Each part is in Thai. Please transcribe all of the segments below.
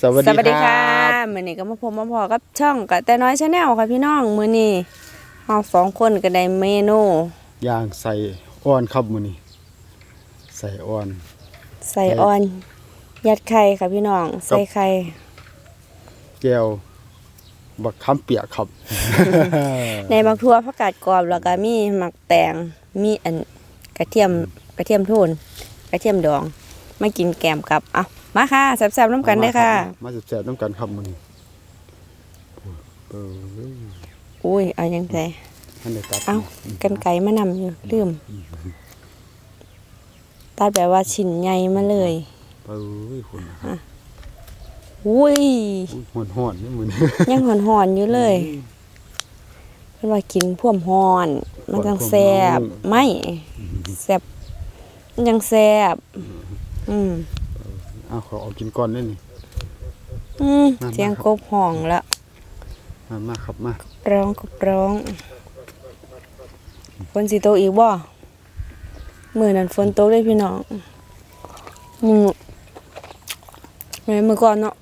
สวัสสดีวัสดีคค่ะรับมื้อนี้ก็มาพบมาพอกับช่องกะแต่น้อยชาแนลค่ะพี่น้องมื้อนี้เฮาสองคนก็ได้เมนูย่างใส่อ่อนครับมื้อนี้ใส่อ่อน ใส่ออน ยัดไข่ค่ะพี่น้อง ใส่ไข่แก้วบักคำเปียกครับ ในบักทั่วผักกาดกรอบแล้วก็มีหมักแตงมีอันกระเทียมกระเทียมโทนกระเทียมดองมากินแกมกับเอา มาค่ะแซ่บๆน้ำกันได้อค่ะ มาแซ่บๆน้ำกันครับมื้อนี้เอออุ้ยเอายังไงท่านได้ตัดเอากันไก่มานำอยู่ลืมตัดแบบว่าชิ้นใหญ่มาเลยเอ้ยคุณนะครับอุ้ย อุ้ยฮ้อนๆนี่มื้อนี้ยังหอนหอนๆอยู่เลยเพิ่นว่ากินพ่วมหอน มันจังแซ่บไม่แซ่บมันจังแซ่บอืม เอาขอเอากินก่อนได้นี่ อืมมา เสียงกบห้องแล้วมามาครับมา ร้องกบร้องฝนสิตกอีกบ่มื้อนั้นฝนตกเลยพี่น้องมือแม่มือก่อนเนาะ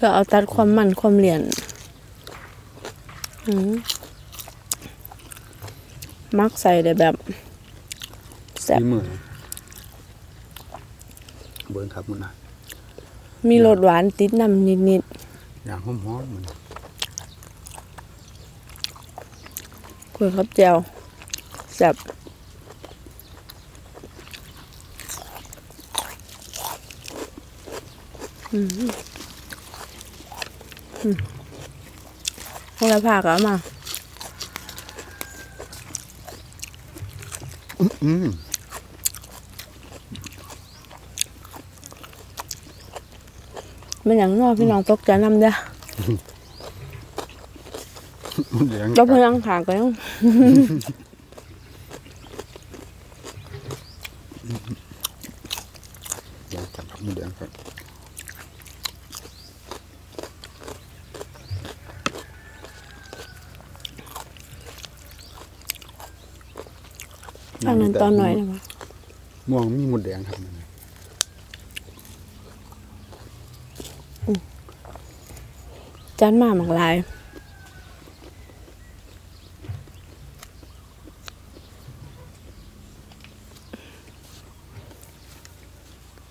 พื่อเอาตัดความมันความเหลี่ยนอืมมักใส่ได้แบบแซ่บสีมือเบิ่งครับมื้อนะมีรสหวานติดน้ำนิดอย่างหอมๆมื้อนี้ๆคุยครับเจียวแซ่บอืมอืม พวกเราพากันมาอืมเป็นอย่างนอกพี่น้องตกใจนำเด้อมันเหลืองเจ้าเพื่อนขางก็ยัง เหลืองครับมันเหลืองครับ ทางนั้น ตอนหน่อยนะมั้ยม่วงมีหมดแดงครับมันจานมาหมากหลาย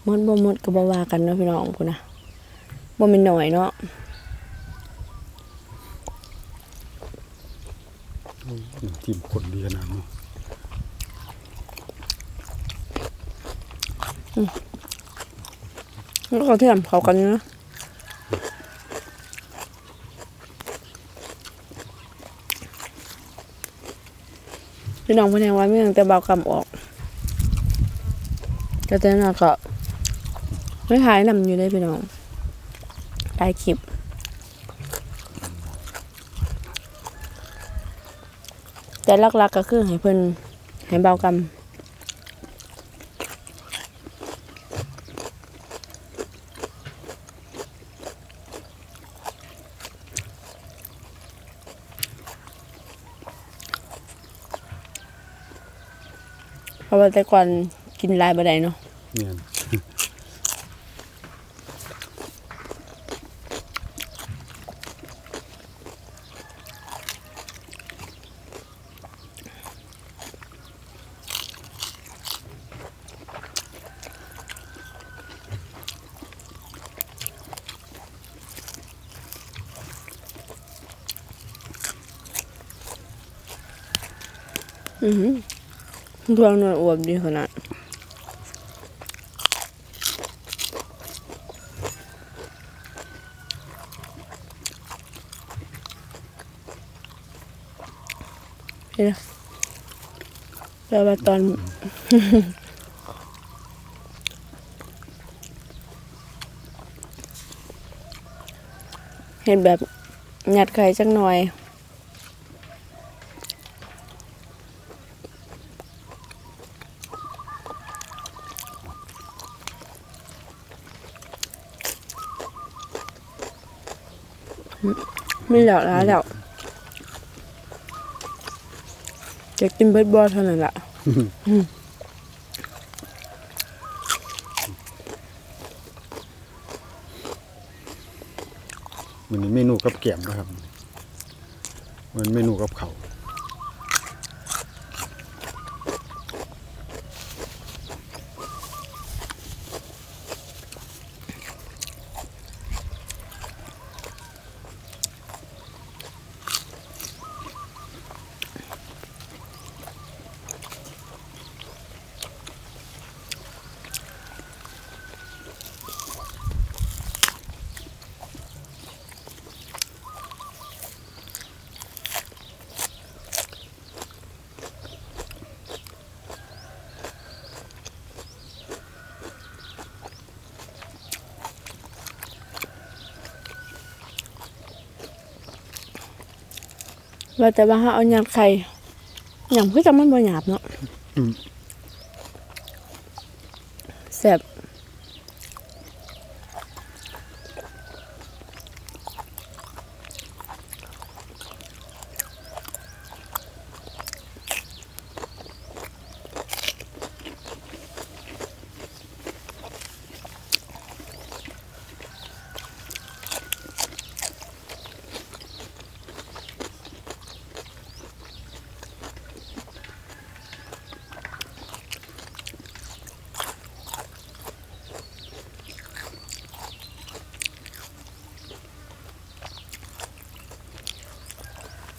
หมดบ่หมดก็บ่ว่ากันเนาะพี่น้องพุ่นนะบ่แม่นหน่อยเนาะทีมคนดีขนาดนี้ แล้วก็เทียมเขากันนะพี่น้องเพิ่นยังว่ามีตั้งแต่เบากำออกแต่แต่นั้นก็ไม่หายนำอยู่ได้พี่น้องถ่ายคลิปแต่ลักๆก็คือให้เพิ่นให้เบากำ เพราะว่าแต่ก่อนกินลายบ่ได้เนาะเนี่ย อือหือ ทวงนวลอวบดีขนาดเห็นไหมแล้วว่าตอน เห็นแบบหยัดไข่จักหน่อย ไม่แล้วแล้วแล้วจะกินเบิร์ดบอลเท่านั้นละมันนี้เมนูกับแกล้มนะครับมันเมนูกับเขา วว่าแต่ว่าเขาเอายำไข่ยำคือจะมันบ่หยาบเนาะอืมแซ่บ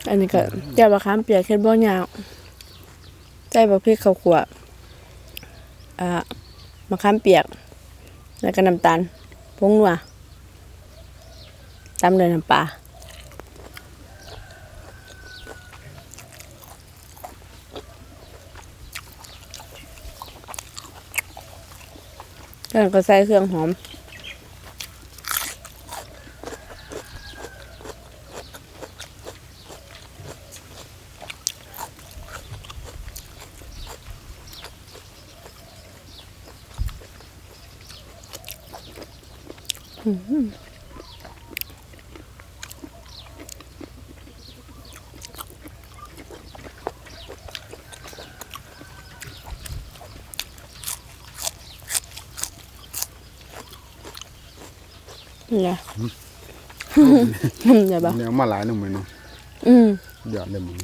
อันนี้ก็แก้วบะขามเปียกเค็ดบ่ยาวใส่บะพริกข้าวขวอ่ามะขามเปียก แล้วก็น้ำตาลผงนัวตำเลยน้ำปลาแล้วก็ใส่เครื่องหอม นี่ไงเดี๋ยวบ่เนี่ยเอามาหลายหนึ่งเลยเนาะอืมยอดเลยมัน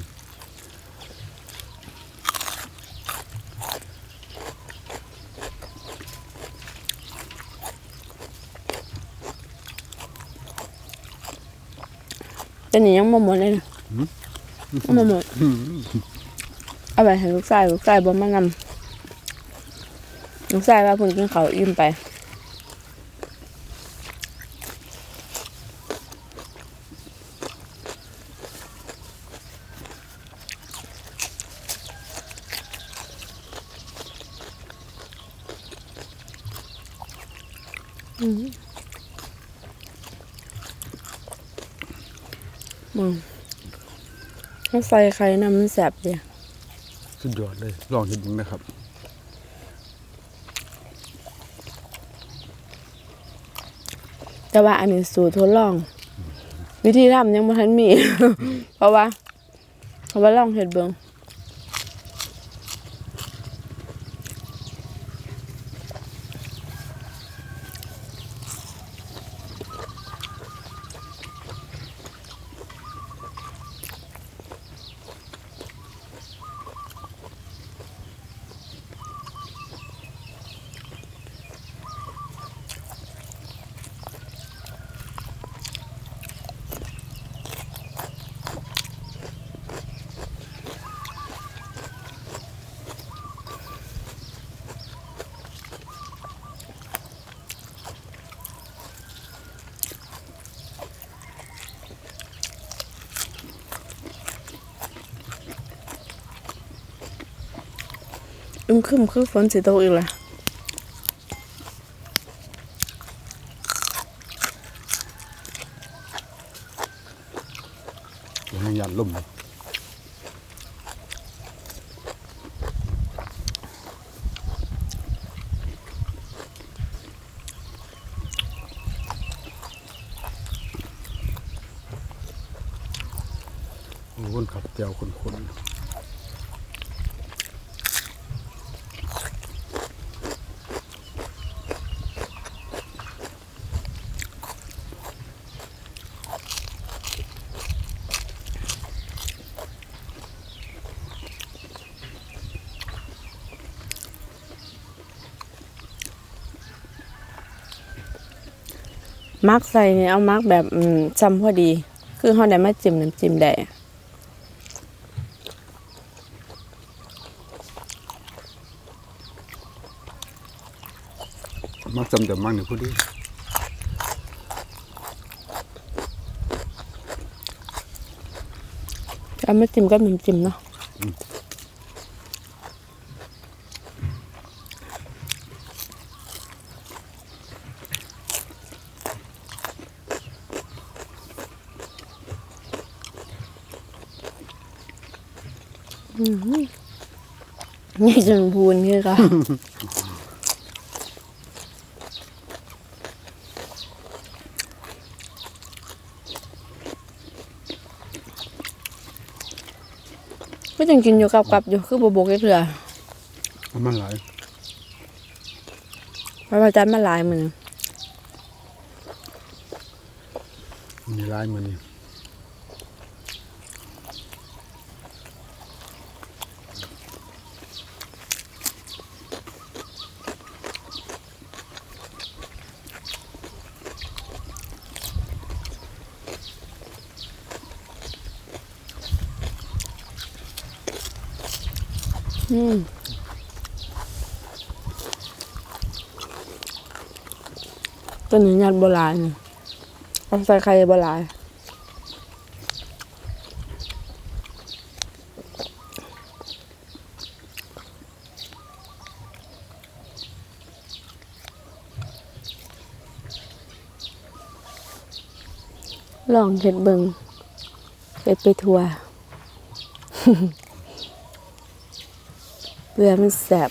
แต่นี่ยังบ่หมดเลยนะยังบ่หมดเอาไปให้ลูกชายลูกชายบ่มานำลูกชายว่าเพิ่นกินข้าวอิ่มไป มึงถ้าใส่ไข่น้ำมันแสบเดียสุดยอดเลย ลองเห็นดูนะครับแต่ว่าอันนี้สูตรทดลอง วิธีทำยังไม่ทันมี เพราะว่า เพราะว่าลองเห็ดเบิง อึมครึมคือฝนสิตกอีกและเดี๋ยวให้ยันล่มเลย โอ้คนขับเจียวคนคนๆ มักใส่เนี่ยเอามักแบบอืมจำพอดี คือเขาได้มาจิ้มน้ำจิ้มได้มักจำแต่มักเนี่ยพูดดิเอามาจิ้มกับน้ำจิ้มเนาะ อืมนี่ จนพูนคือค่ะก็ยังกินอยู่กับกับอยู่คือบวบกเถื่อมันหลายเพราะว่าจันมาหลายมือมีหลายมันนี่ อืมตัวนี้ยัดโบราณเอาใส่ไข่โบราณลองเห็ดเบิงเห็ดไปทัว เพื่อมันแสบ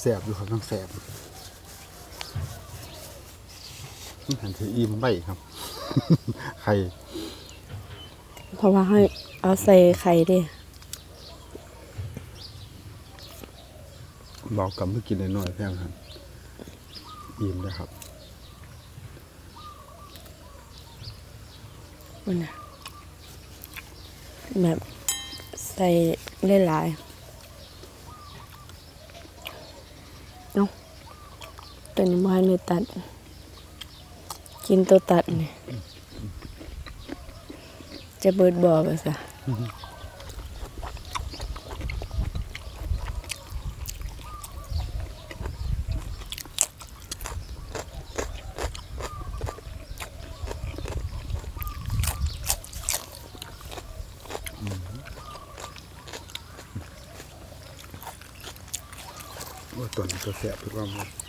แสบอยู่ครับต้องแสบนี่หันถืออิ่มใบครับ ไข่เพราะว่าให้เอาใส่ไข่ดิเบากำเพื่อกินน้อยๆแพงครับอิ่มนะครับมันน่ะแบบใส่หลายๆเนาะ ตัวนี้มาให้เลยตัด กินตัวตัดนี่จะเบิดบอกอะสะตัวนี้ตัวแสบทุกว่ามัน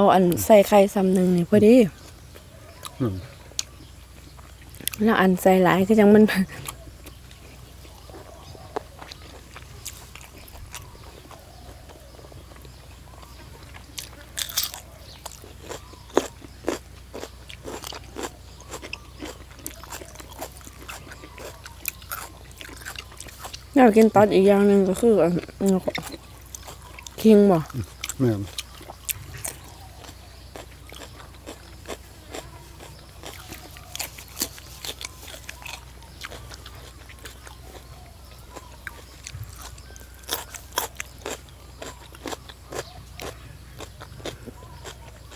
เอาอันใส่ไข่ซ้ำหนึ่งนี่พอดีอืมแล้วอันใส่หลายก็ยังมันอยากกินตอดอีกอย่างหนึ่งก็คืออันนี้ก็คิงบ่แม่น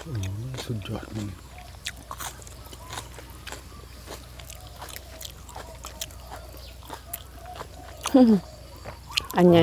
โอ้ยสุดยอดมัน อันไง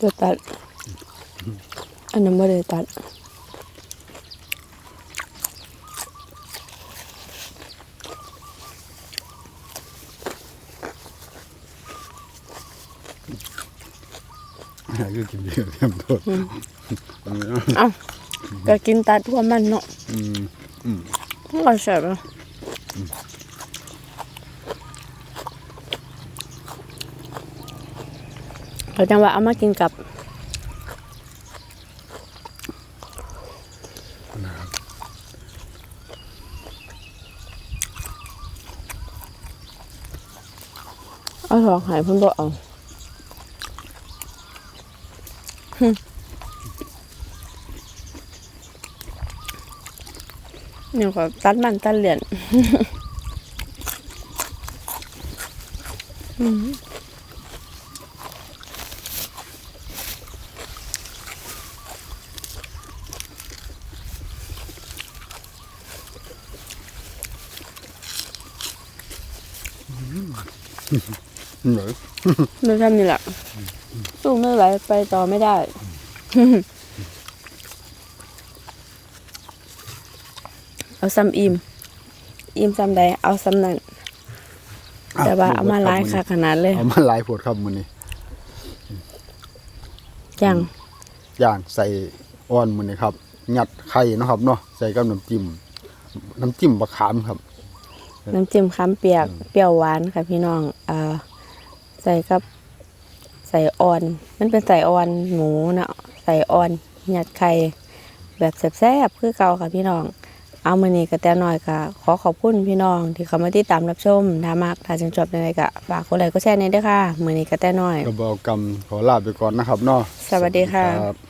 จะตัด อันนั้นไม่ได้ตัดอยากจะกินเบียร์เต็มตัวอันนี้เนาะเอ้าก็กินตัดทั่วมันเนาะอืมมันก็แซ่บอะ เราจังว่าเอามากินกับเอาสองหายเพิ่นบ่เอา เนี่ยก็ตัดมันตัดเหรียญอืมเหรอไม่ทำนี่แหละสู้ไม่ไหวไปต่อไม่ได้ เอาซ้ำอิ่มอิ่มซ้ำใดเอาซ้ำนั้นแต่ว่าเอามาหลายค่ะขนาดเลยเอามาหลายโพดครับมื้อนี้จังย่างใส่อ้อนมื้อนี้ครับยัดไข่เนาะครับเนาะใส่กับน้ำจิ้มน้ำจิ้มบะขามครับ น้ำจิ้มค้ำเปียกเปรี้ยวหวานค่ะพี่น้องอ่าใส่กับใส่อ่อน มันเป็นใส่อ่อนหมูเนาะใส่อ่อนหยัดไข่แบบแซ่บๆคือเก่าค่ะพี่น้อง เอามือนี้ก็แต่น้อยก็ขอขอบคุณพี่น้อง ที่เขามาติดตามรับชมถ้ามากถ้าชื่นชอบในไรก็ฝากกดไลค์กดแชร์ในอยเด้วยค่ะมือนี้ก็แต่น้อย ก็บอกกรรมขอลาไปก่อนนะครับเนาะสวัสดีค่ะรับ